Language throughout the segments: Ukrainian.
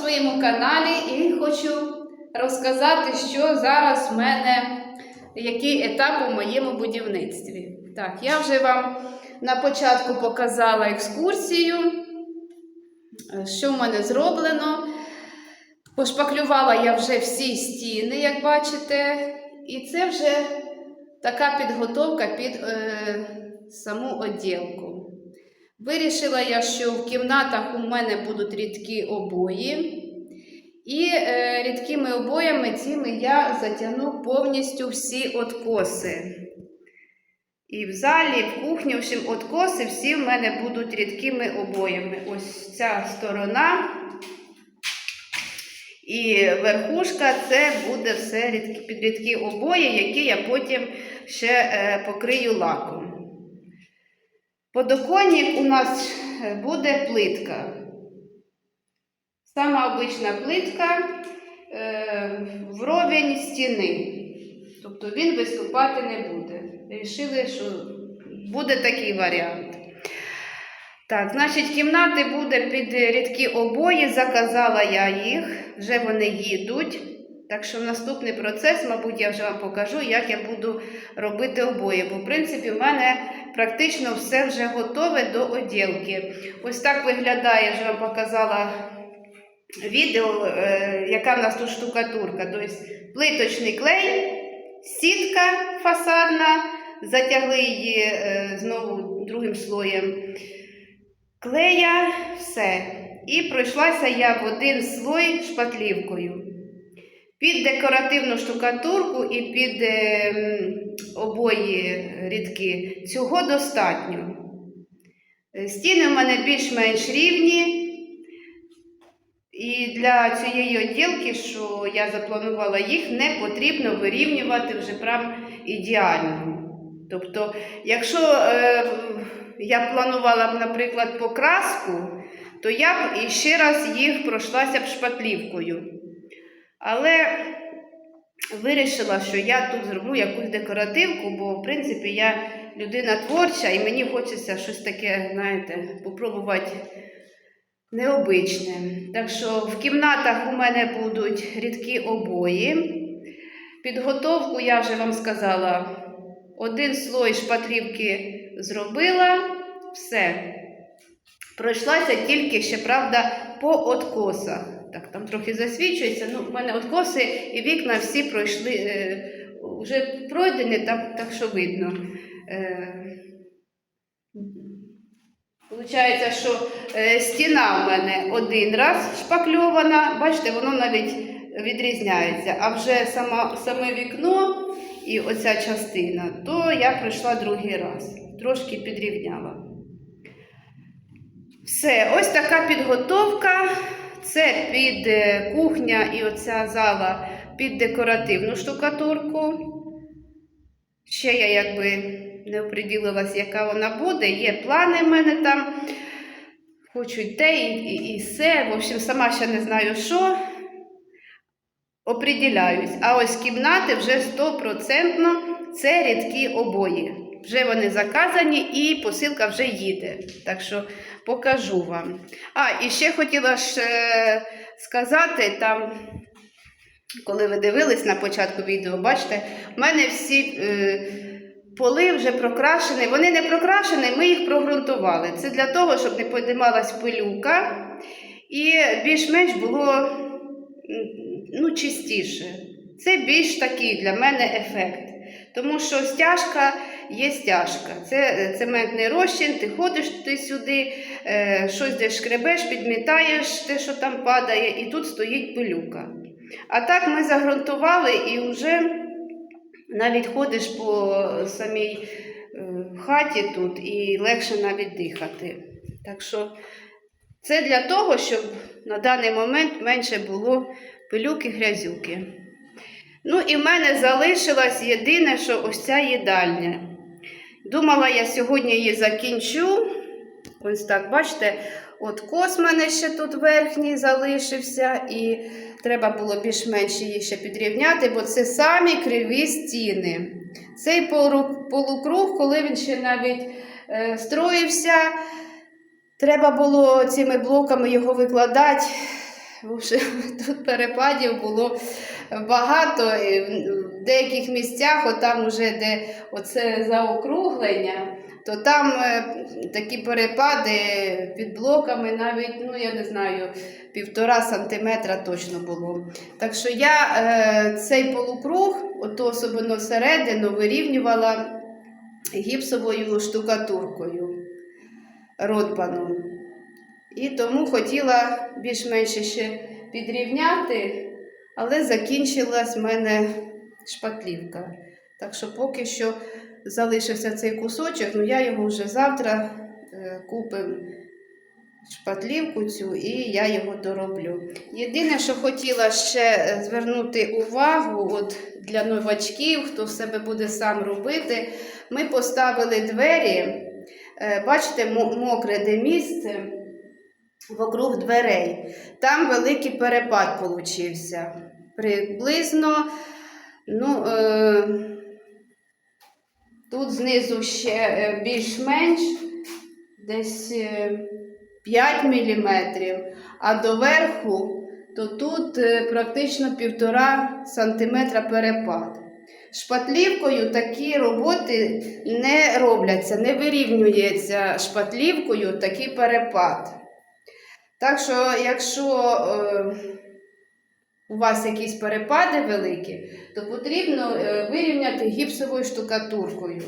своєму каналі і хочу розказати, що зараз в мене, який етап у моєму будівництві. Так, я вже вам на початку показала екскурсію, що в мене зроблено. Пошпаклювала я вже всі стіни, як бачите, і це вже така підготовка під е, саму оділку. Вирішила я, що в кімнатах у мене будуть рідкі обої. І е, рідкими обоями цими я затягну повністю всі откоси. І в залі, в кухні, в общем, откоси всі в мене будуть рідкими обоями. Ось ця сторона. І верхушка це буде все рідкі, під рідкі обої, які я потім ще е, покрию лаком. Подоконник у нас е, буде плитка. Сама обична плитка е, вровень стіни. Тобто він виступати не буде. Рішили, що буде такий варіант. Так, значить, кімнати буде під рідкі обої. Заказала я їх, вже вони їдуть. Так що наступний процес, мабуть, я вже вам покажу, як я буду робити обої. Бо, в принципі, в мене практично все вже готове до оділки. Ось так виглядає, я вже вам показала відео, е, яка в нас тут штукатурка. Тобто плиточний клей, сітка фасадна, затягли її е, знову другим слоєм клея, все. І пройшлася я в один слой шпатлівкою. Під декоративну штукатурку і під е, обої рідки цього достатньо. Е, Стіни в мене більш-менш рівні. І для цієї оділки, що я запланувала їх, не потрібно вирівнювати вже прям ідеально. Тобто, якщо е, я планувала б, наприклад, покраску, то я б іще раз їх пройшлася б шпатлівкою. Але вирішила, що я тут зроблю якусь декоративку, бо, в принципі, я людина творча і мені хочеться щось таке, знаєте, попробувати необичне. Так що в кімнатах у мене будуть рідкі обої. Підготовку я вже вам сказала, один слой шпатлівки зробила, все. Пройшлася тільки ще, правда, по откосах. Так, там трохи засвічується. Ну, в мене откоси і вікна всі пройшли, е, вже пройдені, так, так що видно. Е, Получається, що е, стіна в мене один раз шпакльована, бачите, воно навіть відрізняється. А вже сама, саме вікно і оця частина, то я пройшла другий раз, трошки підрівняла. Все, ось така підготовка. Це під е, кухня і оця зала під декоративну штукатурку. Ще я якби не оприділилась, яка вона буде. Є плани в мене там. Хочу й те, і, і, і все. В общем, сама ще не знаю що. Оприділяюсь. А ось кімнати вже стопроцентно це рідкі обої. Вже вони заказані і посилка вже їде. Так що покажу вам. А, і ще хотіла ж сказати, там, коли ви дивились на початку відео, бачите, в мене всі е, поли вже прокрашені. Вони не прокрашені, ми їх прогрунтували. Це для того, щоб не піднімалась пилюка і більш-менш було ну, чистіше. Це більш такий для мене ефект. Тому що стяжка є стяжка. Це е, цементний розчин, ти ходиш туди-сюди, е, щось десь шкребеш, підмітаєш те, що там падає, і тут стоїть пилюка. А так ми загрунтували і вже навіть ходиш по самій е, хаті тут і легше навіть дихати. Так що це для того, щоб на даний момент менше було пилюки, грязюки. Ну і в мене залишилось єдине, що ось ця їдальня. Думала, я сьогодні її закінчу. Ось так, бачите, от кос мене ще тут верхній залишився, і треба було більш-менш її ще підрівняти, бо це самі криві стіни. Цей полукруг, коли він ще навіть е, строївся, Треба було цими блоками його викладати. бо вже Тут перепадів було багато. В деяких місцях, отам уже де оце заокруглення, то там е, такі перепади під блоками навіть, ну я не знаю, півтора сантиметра точно було. Так що я е, цей полукруг, ото особливо середину, вирівнювала гіпсовою штукатуркою ротбаном. І тому хотіла більш-менш ще підрівняти, але закінчилась в мене шпатлівка. Так що поки що залишився цей кусочок, ну я його вже завтра е, купимо шпатлівку цю і я його дороблю. Єдине, що хотіла ще е, звернути увагу от для новачків, хто себе буде сам робити, ми поставили двері. Е, Бачите, мо- мокре де місце вокруг дверей. Там великий перепад получився. Приблизно, ну, е, тут знизу ще е, більш-менш десь е, 5 мм, а доверху, то тут е, практично 1,5 см перепад. Шпатлівкою такі роботи не робляться, не вирівнюється шпатлівкою такий перепад. Так що, якщо е, у вас якісь перепади великі, то потрібно е, вирівняти гіпсовою штукатуркою.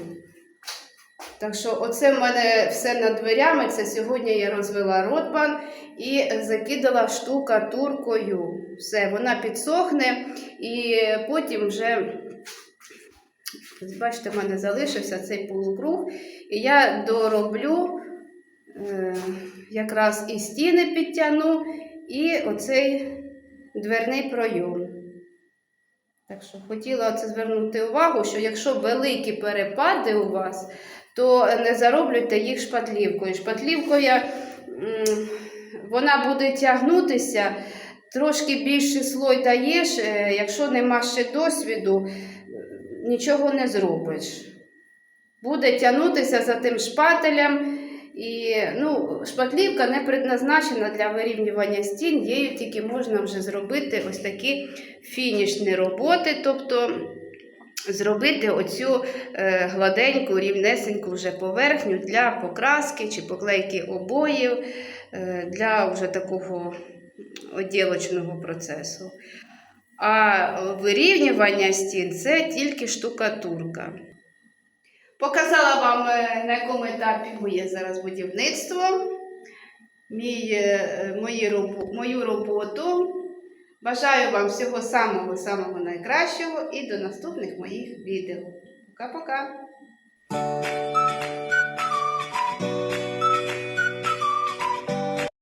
Так що, оце в мене все над дверями. Це сьогодні я розвела ротбан і закидала штукатуркою. Все, вона підсохне і потім вже. Бачите, в мене залишився цей полукруг, і я дороблю е, якраз і стіни підтягну, і оцей дверний пройом. Так що хотіла це звернути увагу, що якщо великі перепади у вас, то не зароблюйте їх шпатлівкою. Шпатлівкою вона буде тягнутися, трошки більший слой даєш, е, якщо нема ще досвіду, нічого не зробиш. Буде тягнутися за тим шпателем. І ну, шпатлівка не предназначена для вирівнювання стін, її тільки можна вже зробити ось такі фінішні роботи, тобто зробити оцю е, гладеньку, рівнесеньку вже поверхню для покраски чи поклейки обоїв, е, для вже такого оділочного процесу. А вирівнювання стін це тільки штукатурка. Показала вам, е, на якому етапі моє зараз будівництво, мій, е, мої, робо- мою роботу. Бажаю вам всього самого-самого найкращого і до наступних моїх відео. Пока-пока!